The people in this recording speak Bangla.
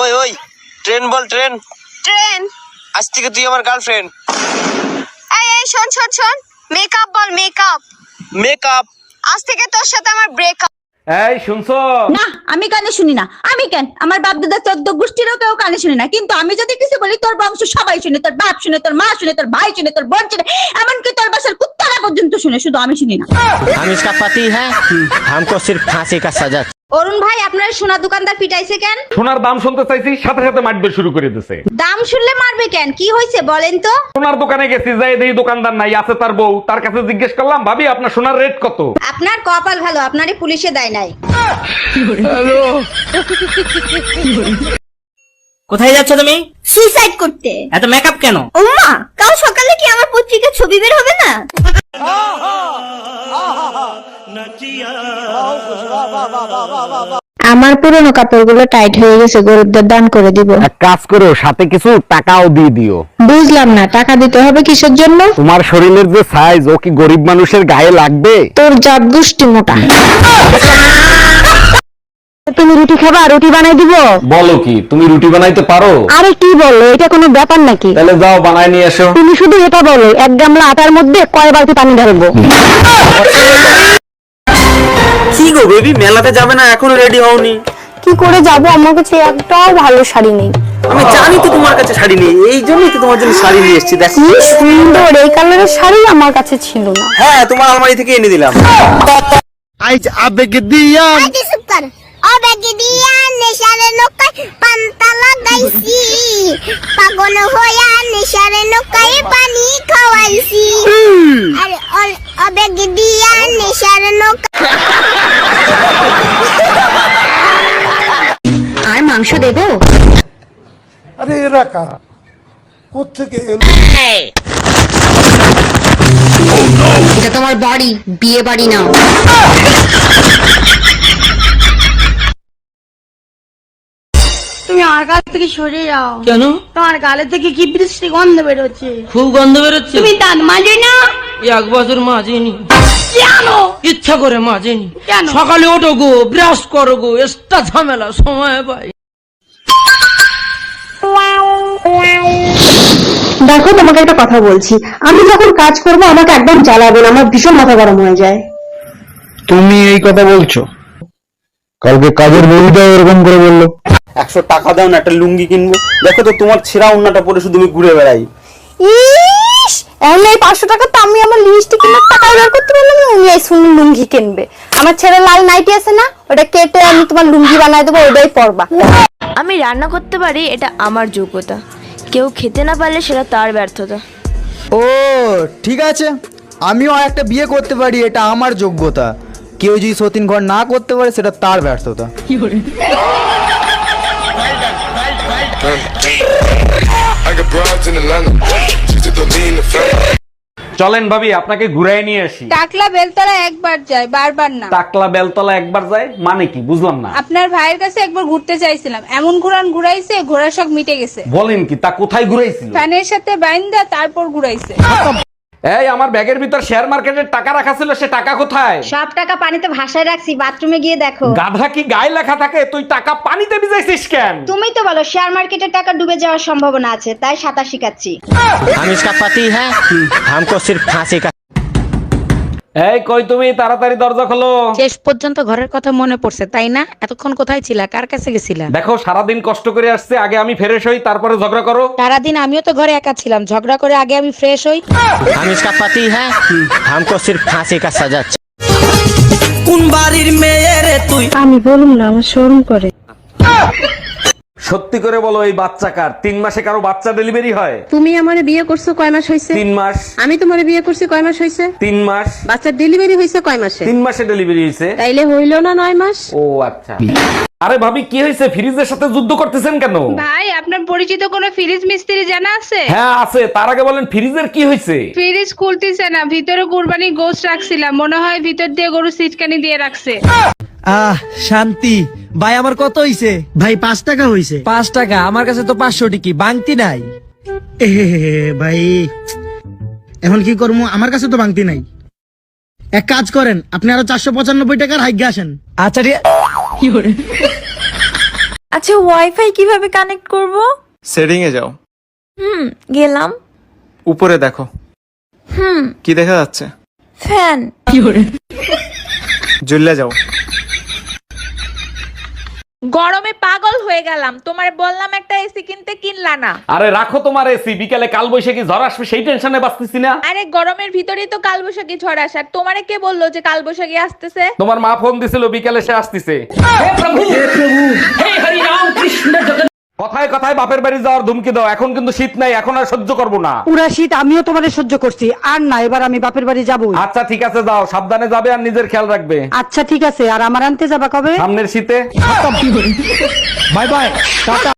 ওই ওই ট্রেন বল ট্রেন। ট্রেন। আজ থেকে তুই আমার গার্লফ্রেন্ড এই এই শোন শোন শোন। মেকআপ বল মেকআপ মেকআপ আজ থেকে তোর সাথে আমার ব্রেকআপ এই শুনছো? না আমি কানে শুনি না। আমি কেন? আমার বাপ দাদা চোদ্দ গোষ্ঠীরও কেউ কানে শুনি না। কিন্তু আমি যদি কিছু বলি তোর বংশ সবাই শুনে তোর বাপ শুনে তোর মা শুনে তোর ভাই শুনে তোর বোন শুনে এমনকি তোর বাসার কুত্তারা পর্যন্ত শুনে শুধু আমি শুনি না हम इसका पति है हमको सिर्फ फांसी का सजा অরুণ ভাই আপনার সোনা দোকানদার পিটাইছে কেন সোনার দাম শুনতে চাইছি সাথে সাথে মাটবে শুরু করে দিছে দাম শুনলে মারবে কেন কি হয়েছে বলেন তো সোনার দোকানে গেছি যাই দেখি দোকানদার নাই আছে তার বউ তার কাছে জিজ্ঞেস করলাম ভাবি আপনার সোনার রেট কত আপনার কপাল ভালো আপনারই পুলিশে দেয় নাই কোথায় যাচ্ছ তুমি সুইসাইড করতে। এত মেকআপ কেন? ওমা কাল সকালে কি আমার পত্রিকার ছবি বের হবে না? আমার পুরনো কাপড়গুলো টাইট হয়ে গেছে গরিবদের দান করে দিব। এক কাজ করো সাথে কিছু টাকাও দিয়ে দিও। বুঝলাম না টাকা দিতে হবে কিসের জন্য? তোমার শরীরের যে সাইজ ও কি গরিব মানুষের গায়ে লাগবে? তোর জাত গোষ্ঠী মোটা। তুমি রুটি খাবা রুটি বানাই দিব? বলো কি তুমি রুটি বানাইতে পারো? আরে কি বলো এটা কোনো ব্যাপার নাকি? তাহলে যাও বানাই নিয়ে এসো। তুমি শুধু এটা বলো এক গামলা আটার মধ্যে কয় বালতি পানি ঢালবো? কি গো বেবি মেলাতে যাবে না এখনও রেডি হওনি? কি করে যাব? আমার কাছে একটাও ভালো শাড়ি নেই। আমি জানি তো তোমার কাছে শাড়ি নেই এই জন্যই তো তোমার জন্য শাড়ি নিয়ে এসেছি দেখো। কি সুন্দর এই কালারের শাড়ি আমার কাছে ছিল না। হ্যাঁ তোমার আলমারি থেকে এনে দিলাম। অবেগে দিয়া নেশারে নৌকায় পান্তা লাগাইছি পাগল হইয়া নেশারে নৌকায় পানি খাওয়াইছি আরে অবেগে দিয়া নেশারে নৌকা আর মাংস দেবো? আরে এরা কারা কোথেকে এলো এটা তোমার বাড়ি বিয়ে বাড়ি না আমার কাছ থেকে সরে যাও। কেন? তোমার গালে থেকে কি বৃষ্টি গন্ধ বেরোচ্ছে? খুব গন্ধ বেরোচ্ছে। তুমি দাঁত মাজে না এক বছর মাজেনি। কেন? ইচ্ছা করে মাজেনি। কেন? সকালে ওঠো গো ব্রাশ করো গো এক্সট্রা ঝামেলা সময় পাই। দেখো তোমাকে একটা কথা বলছি। আমি যখন কাজ করব আমাকে একদম জ্বালাবে না আমার ভীষণ মাথা গরম হয়ে যায়। তুমি এই কথা বলছো? কালকে কাজের বউটাও এরকম করে বলল। একশো টাকা দাও না একটা লুঙ্গি কিনবো। দেখো তো তোমার ছেঁড়া অন্যটা পরে শুধু আমি ঘুরে বেড়াই। ইস এখন এই পাঁচশো টাকা তো আমি আমার লিপস্টিক কেনার টাকা বের করতে পারলাম না উনি এই সুন্দর লুঙ্গি কিনবে। আমার ছেলে লাল নাইটি আছে না ওটা কেটে আমি তোমার লুঙ্গি বানাই দেবো ওটাই পরবা। আমি রান্না করতে পারি এটা আমার যোগ্যতা। কেউ খেতে না পারলে সেটা তার ব্যর্থতা। ও ঠিক আছে। আমিও আর একটা বিয়ে করতে পারি এটা আমার যোগ্যতা। কেউ যদি সতীন ঘর না করতে পারে সেটা তার ব্যর্থতা। চলেন ভাবি আপনাকে ঘুরাই নিয়ে আসি। টাকলা বেলতলা একবার যায় বারবার না। টাকলা বেলতলা একবার যায় মানে কি? বুঝলাম না। আপনার ভাইয়ের কাছে একবার ঘুরতে চাইছিলাম। এমন ঘুরান ঘুরাইছে ঘোড়া শখ মিটে গেছে। বলেন কি তা কোথায় ঘুরাইছিল? ফ্যানের সাথে বাইন্দা তারপর ঘুরাইছে। এই আমার ব্যাগের ভিতর শেয়ার মার্কেটের টাকা রাখা ছিল সে টাকা কোথায় সব টাকা পানিতে ভাসায় রাখছি বাথরুমে গিয়ে দেখো গাধা কি গায়ে লেখা থাকে তুই টাকা পানিতে ভিজাইছিস কেন তুমি তো বলো শেয়ার মার্কেটের টাকা ডুবে যাওয়ার সম্ভাবনা আছে তাই সাঁতার শিখাচ্ছি हम इसका पति है हमको सिर्फ फांसी का এই কই তুমি তাড়াতাড়ি দরজা খোলো শেষ পর্যন্ত ঘরের কথা মনে পড়ছে তাই না এতক্ষণ কোথায় ছিলা কার কাছে গেছিলা দেখো সারাদিন কষ্ট করে আসছে আগে আমি ফ্রেশ হই তারপরে ঝগড়া করো সারাদিন আমিও তো ঘরে একা ছিলাম ঝগড়া করে আগে আমি ফ্রেশ হই हम इसका पति है हमको सिर्फ फांसी का सजा কোন বাড়ির মেয়ে রে তুই আমি বলুন না আমার শরম করে সত্যি করে বলো এই বাচ্চা কার? তিন মাসে কারও বাচ্চা ডেলিভারি হয়? তুমি আমারে বিয়ে করছ কয় মাস হয়েছে তিন মাস। আমি তোমারে বিয়ে করছি কয় মাস হয়েছে তিন মাস। বাচ্চার ডেলিভারি হয়েছে কয় মাসে? তিন মাসে ডেলিভারি হয়েছে তাইলে হইল না নয় মাস? ও আচ্ছা। আরে ভাবি কি হয়েছে ফ্রিজের সাথে যুদ্ধ করতেছেন কেন? ভাই আপনার পরিচিত কোনো ফ্রিজ মিস্ত্রি জানা আছে? হ্যাঁ আছে। তার আগে বলেন ফ্রিজের কি হয়েছে ফ্রিজ খুলতেছে না ভিতরে কুরবানি গোস রাখছিলাম। মনে হয় ভিতর দিয়ে গরু সিটকানি দিয়ে রাখছে। আহ শান্তি। ভাই আমার কত হইছে? ভাই পাঁচ টাকা হইছে। পাঁচ টাকা? আমার কাছে তো পাঁচশো টিকি বাংতি নাই। এ ভাই এখন কি করব? আমার কাছে তো ভাঙতি নাই। এক কাজ করেন আপনি আরও চারশো পঁচানব্বই টাকার হাইগে আসেন। আচ্ছা ঠিক আচ্ছা ওয়াইফাই কীভাবে কানেক্ট করব? সেটিং এ যাও। হুম গেলাম। উপরে দেখো। হুম। কি দেখা যাচ্ছে? ফ্যান। জুল্লা যাও। গরমে পাগল হয়ে গেলাম। তোমার বললাম একটা এসি কিনতে কিনলা না। আরে রাখো তোমার এসি বিকালে কাল বৈশাখী ঝড় আসবে সেই টেনশনে বাঁচতেছি না। আরে গরমের ভিতরেই তো কালবৈশাখী ঝড় আর তোমারে কে বলল যে কাল বৈশাখী আসতেছে? তোমার মা ফোন দিছিল বিকালে সে আসতেছে। কথায় কথায় বাপের বাড়ি যাওয়ার ধুমকি দাও। এখন কিন্তু শীত নাই এখন আর সহ্য করব না। পুরা শীত আমিও তোমাদের সহ্য করছি। আর না এবার আমি বাপের বাড়ি যাব আচ্ছা ঠিক আছে যাও। সাবধানে যাবে আর নিজের খেয়াল রাখবে। আচ্ছা ঠিক আছে। আর আমার আনতে যাবা কবে? সামনের শীতে। Bye bye tata.